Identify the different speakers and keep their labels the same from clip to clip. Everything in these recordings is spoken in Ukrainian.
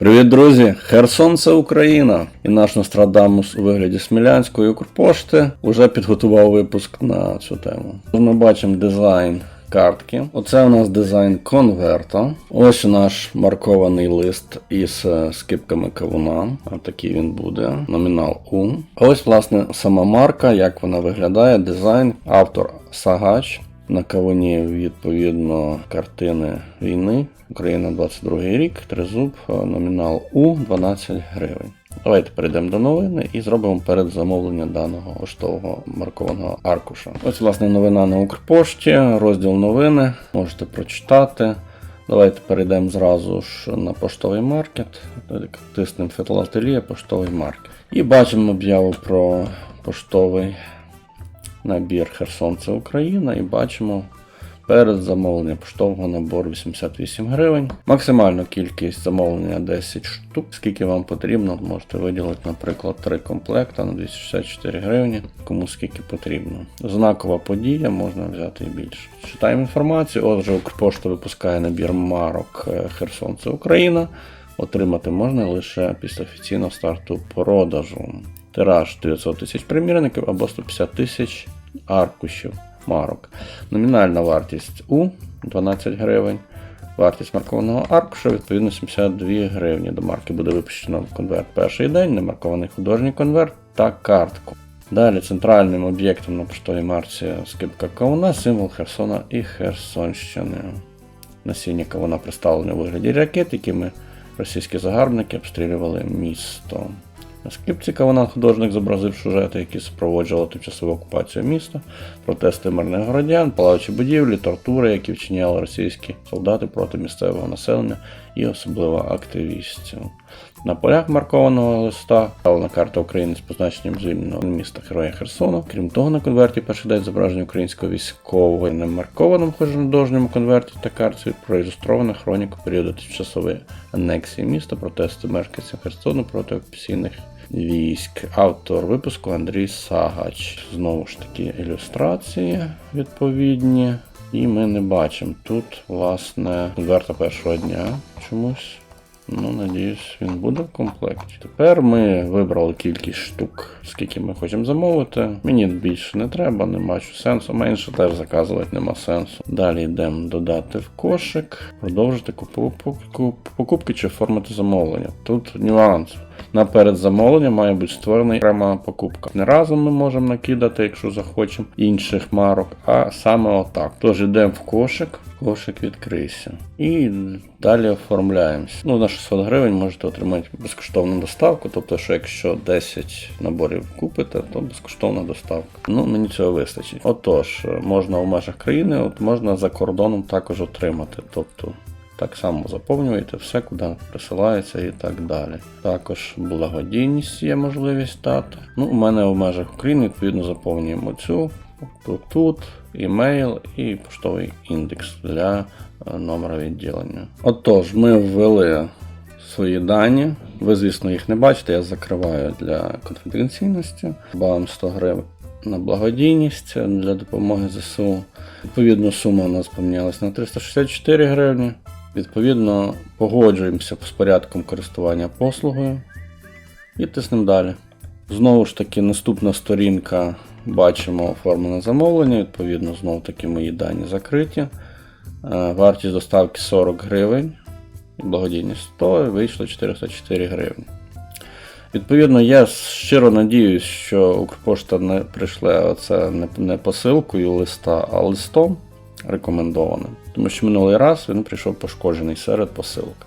Speaker 1: Привіт, друзі! Херсон це Україна. І наш Нострадамус у вигляді Смілянської Укрпошти вже підготував випуск на цю тему. Ми бачимо дизайн картки. Оце у нас дизайн конверта. Ось наш маркований лист із е, скипками кавуна. Такий він буде. Номінал У. Ось, власне, сама марка, як вона виглядає, дизайн, автор Сагач. На кавуні відповідно картини війни. Україна 22 рік, тризуб, е, номінал У 12 гривень. Давайте перейдемо до новини і зробимо передзамовлення даного оштового маркованого аркуша. Ось, власне, новина на Укрпошті, розділ новини, можете прочитати. Давайте перейдемо зразу ж на поштовий маркет. Тиснемо фітолателія, поштовий маркет. І бачимо об'яву про поштовий набір Херсонце Україна і бачимо перед замовлення поштового набору 88 гривень. Максимальна кількість замовлення 10 штук. Скільки вам потрібно, можете виділити, наприклад, 3 комплекта на 264 гривні, кому скільки потрібно. Знакова подія, можна взяти і більше. Читаємо інформацію. Отже, Укрпошта випускає набір марок е, Херсонце Україна. Отримати можна лише після офіційного старту продажу. Тираж 900 тисяч примірників або 150 тисяч аркушів марок. Номінальна вартість У 12 гривень. Вартість маркованого аркуша відповідно 72 гривні. До марки буде випущено конверт перший день, немаркований художній конверт та картку. Далі центральним об'єктом на поштовій марці скипка кавуна, символ Херсона і Херсонщини. Насіння кавуна представлене у вигляді ракет, якими російські загарбники обстрілювали місто. На скрипці Каванан художник зобразив сюжети, які супроводжували тимчасову окупацію міста, протести мирних городян, палаючі будівлі, тортури, які вчиняли російські солдати проти місцевого населення і особливо активістів. На полях маркованого листа вставлена карта України з позначенням звільненого міста Героя Херсона. Крім того, на конверті перший день зображення українського військового на маркованому художньому конверті та карті проілюстрована хроніка періоду тимчасової анексії міста, протести мешканців Херсону проти окупаційних військ. Автор випуску Андрій Сагач. Знову ж таки, ілюстрації відповідні. І ми не бачимо тут, власне, конверта першого дня чомусь. Ну, надіюсь, він буде в комплекті. Тепер ми вибрали кількість штук, скільки ми хочемо замовити. Мені більше не треба, не бачу сенсу. Менше теж заказувати нема сенсу. Далі йдемо додати в кошик, продовжити покупки чи оформити замовлення. Тут нюанс. На передзамовлення має бути створена окрема покупка. Не разом ми можемо накидати, якщо захочемо, інших марок, а саме отак. Тож йдемо в кошик, кошик відкрийся. І далі оформляємося. Ну, на 600 гривень можете отримати безкоштовну доставку. Тобто, що якщо 10 наборів купите, то безкоштовна доставка. Ну, мені цього вистачить. Отож, можна в межах країни, от можна за кордоном також отримати. Тобто так само заповнюєте все, куди присилається і так далі. Також благодійність є можливість дати. Ну, у мене в межах України відповідно заповнюємо цю. Тут, тут, імейл і поштовий індекс для е, номера відділення. Отож, ми ввели свої дані. Ви, звісно, їх не бачите, я закриваю для конфіденційності. Бавим 100 гривень на благодійність для допомоги ЗСУ. Відповідно, сума у нас помінялась на 364 гривні. Відповідно, погоджуємося з порядком користування послугою і тиснемо далі. Знову ж таки, наступна сторінка бачимо оформлене замовлення, відповідно, знову таки мої дані закриті. Е, Вартість доставки 40 гривень, благодійність 100, вийшло 404 гривні. Відповідно, я щиро надіюсь, що Укрпошта не прийшла оце не, не посилкою листа, а листом рекомендованим. Тому що минулий раз він прийшов пошкоджений серед посилок.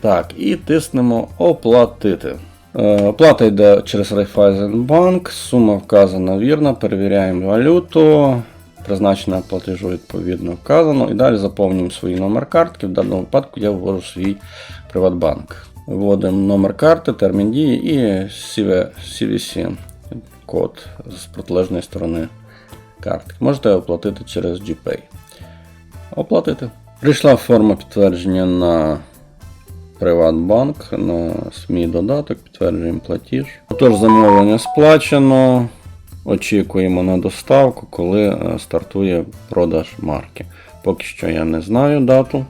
Speaker 1: Так, і тиснемо оплатити. Е, Оплата йде через Raiffeisenbank, сума вказана вірно, перевіряємо валюту. Призначення платежу відповідно вказано. І далі заповнюємо свій номер картки. В даному випадку я ввожу свій Приватбанк. Вводимо номер карти, термін дії і CVC код з протилежної сторони картки. Можете оплатити через GPay. Оплатити. Прийшла форма підтвердження на Приватбанк, на СМІ додаток, підтверджуємо платіж. Отож, замовлення сплачено. Очікуємо на доставку, коли е, стартує продаж марки. Поки що я не знаю дату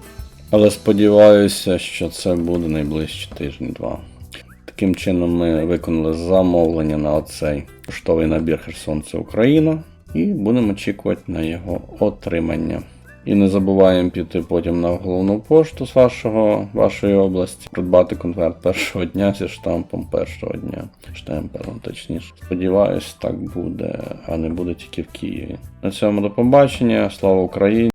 Speaker 1: Але сподіваюся, що це буде найближчі тижні-два. Таким чином ми виконали замовлення на оцей поштовий набір Херсонце Україна і будемо очікувати на його отримання. І не забуваємо піти потім на головну пошту з вашого, вашої області, придбати конверт першого дня зі штампом першого дня. Штемпером, точніше. Сподіваюсь, так буде, а не буде тільки в Києві. На цьому до побачення. Слава Україні!